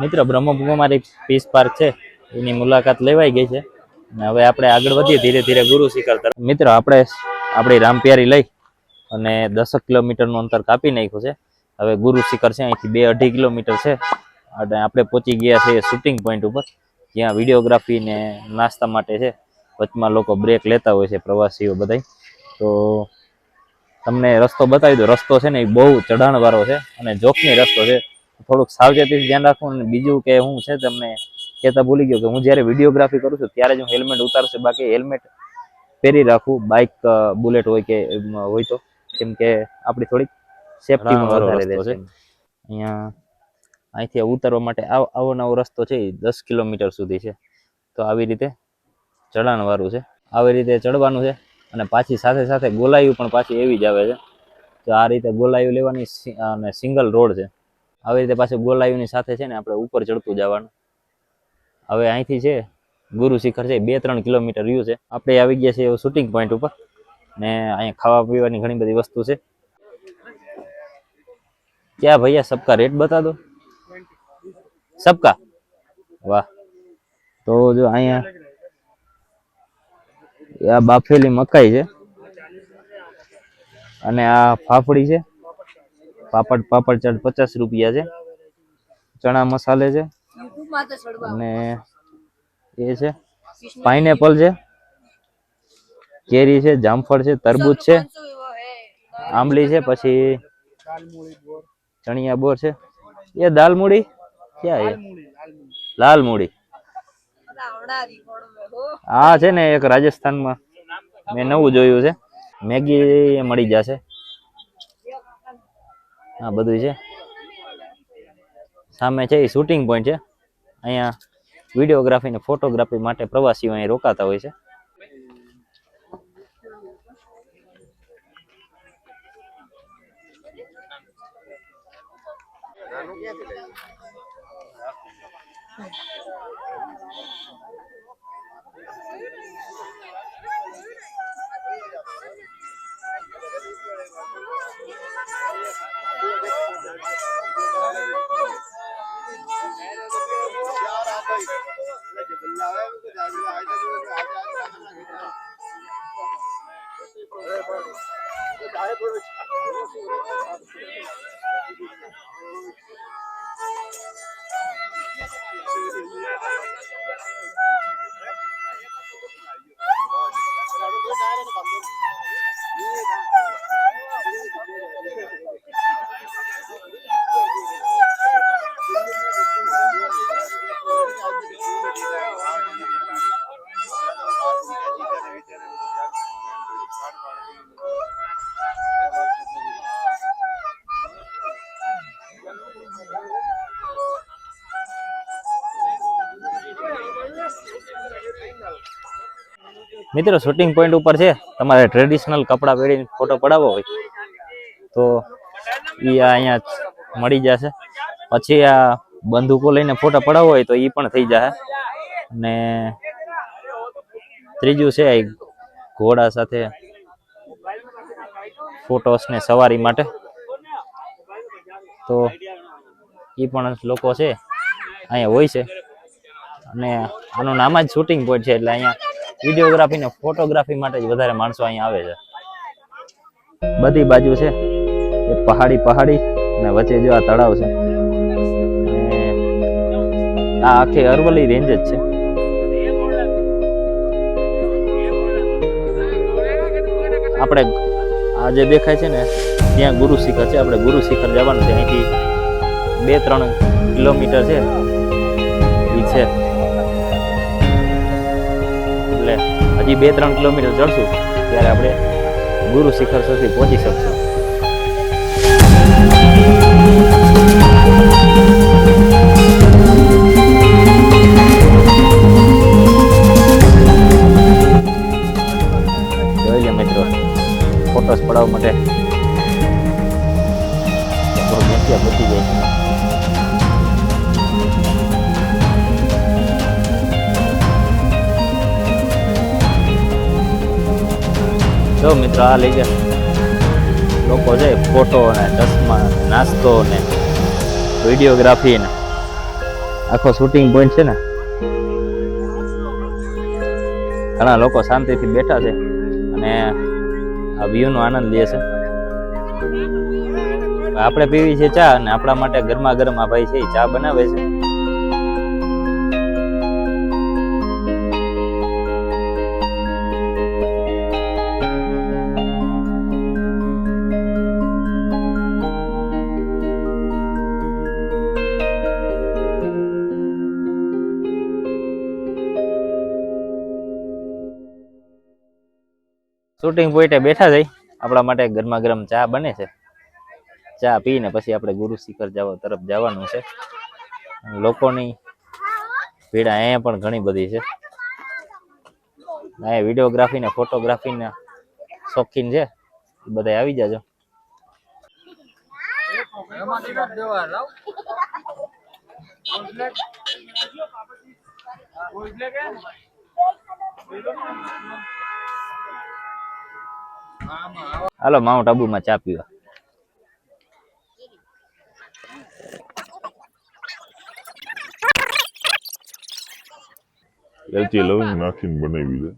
મિત્ર Brahma Kumari piece park છે. એની મુલાકાત લેવાઈ ગઈ છે. અને હવે આપણે આગળ વધીએ, ધીરે ધીરે ગુરુ શિખર તરફ. મિત્ર, આપણે આપણી રામપિયારી લઈ અને દસક કિલોમીટરનું અંતર કાપી નાખ્યું છે. હવે ગુરુ શિખર છે, અહીંથી બે અઢી કિલોમીટર છે. અને આપણે પહોંચી ગયા છે શૂટિંગ પોઈન્ટ ઉપર, જ્યાં વિડીયોગ્રાફી ને નાસ્તા માટે છે. વચમાં લોકો બ્રેક લેતા હોય છે, પ્રવાસીઓ બધાય. તો તમને રસ્તો બતાવી દો રસ્તો છે ને એ બહુ ચઢાણવાળો છે અને જોખમી રસ્તો છે. થોડુંક સાવચેતીથી ધ્યાન રાખવું અને બીજું કે હું છે તમને કહેતા ભૂલી ગયો કે હું જ્યારે વિડીયોગ્રાફી કરું છું ત્યારે જ હું હેલ્મેટ ઉતારશું બાકી હેલ્મેટ પહેરી રાખવું બાઇક બુલેટ હોય કે હોય તો. કેમ કે આપણી થોડીક સેફટીમાં વધારે રહે છે. અહીંયા અહીંથી ઉતારવા માટે આવો નવો રસ્તો છે દસ કિલોમીટર સુધી છે. તો આવી રીતે ચઢાણ વાળું છે. આવી રીતે ચડવાનું છે અને પાછી સાથે સાથે ગોલાયું પણ પાછી એવી જ આવે છે. તો આ રીતે ગોલાયું લેવાની અને સિંગલ રોડ છે. આવી રીતે પાછું ગોલાયુની સાથે છે ને આપણે ઉપર ચડતું જવાનું. હવે અહીંથી છે, ગુરુ શિખર છે બે ત્રણ કિલોમીટર રહ્યું છે. આપણે આવી ગયા છીએ શૂટિંગ પોઈન્ટ ઉપર ને અહીંયા ખાવા પીવાની ઘણી બધી વસ્તુ છે. ક્યાં ભૈયા, સબકા રેટ બતા દો. સબકા? વાહ. તો જો અહીંયા આ બાફેલી મકાઈ છે. અને આ ફાફડી છે. પાપડ પાપડ ચાટ પચાસ રૂપિયા છે. ચણા મસાલે છે. અને એ છે. પાઇનેપલ છે. કેરી છે, જામફળ છે, તરબૂચ છે. આંબલી છે, પછી ચણિયા બોર છે. એ દાલ મૂડી ક્યાં એ? લાલ મૂડી હા છે ને એક રાજસ્થાનમાં મેં નવું જોયું છે. મેગી મળી જશે. હા બધું છે. સામે છે એ શૂટિંગ પોઈન્ટ છે. અહીંયા વિડીયોગ્રાફી ને ફોટોગ્રાફી માટે પ્રવાસીઓ અહીં રોકાતા હોય છે. Yeah. મિત્રો શૂટિંગ પોઈન્ટ ઉપર છે. તમારે ટ્રેડિશનલ કપડાં પહેરીને ફોટો પડાવવો હોય, તો એ અહીંયા મળી જશે. પછી આ બંદૂકો લઈને ફોટા પડાવવો હોય, તો એ પણ થઈ જશે. અને ત્રીજું છે ઘોડા સાથે ફોટોસ ને સવારી માટે. તો એ પણ લોકો છે, અહીંયા હોય છે. અને આનું નામ જ શૂટિંગ પોઈન્ટ છે, એટલે અહીંયા વિડીયોગ્રાફી ને ફોટોગ્રાફી માટે જ વધારે માણસો અહીંયા આવે છે. બધી બાજુ છે. એ પહાડી પહાડી અને વચ્ચે જો આ તળાવ છે. આ આખી અરવલ્લી રેન્જ જ છે. આપણે આ જે દેખાય છે ને, ત્યાં ગુરુ શિખર છે. આપણે ગુરુ શિખર જવાનું છે. અહીંથી બે ત્રણ કિલોમીટર છે. એ છે. હજી બે, ત્રણ કિલોમીટર ચડશું, ત્યારે આપણે ગુરુ શિખર સુધી પહોંચી શકશું. જોઈ લે મિત્રો ફોટોસ પડાવવા માટે. થોડું જગ્યા બચી જાય છે જો મિત્રો, આ લઈ જા. લોકો છે ફોટો ને ચશ્મા નાસ્તો ને વિડીયોગ્રાફી ને. આખો શૂટિંગ પોઈન્ટ છે ને. ઘણા લોકો શાંતિથી બેઠા છે અને આ વ્યૂનો આનંદ લે છે. આપણે પીવી છે ચા અને આપણા માટે ગરમા ગરમ આ ભાઈ છે એ ચા બનાવે છે. શૂટિંગ પોઈન્ટે બેઠા જઈ આપણા માટે ગરમા ગરમ ચા બને છે. ચા પીને પછી આપણે ગુરુ શિખર જવા તરફ જવાનું છે. લોકોની ભીડ અહીંયા પણ ઘણી બધી છે. અહીંયા વિડીયોગ્રાફી ને ફોટોગ્રાફી શોખીન છે. બધા આવી જાજો. હાલો માઉન્ટ આબુમાં ચા પીવા. એલચી લવિંગ નાખીને બનાવી છે.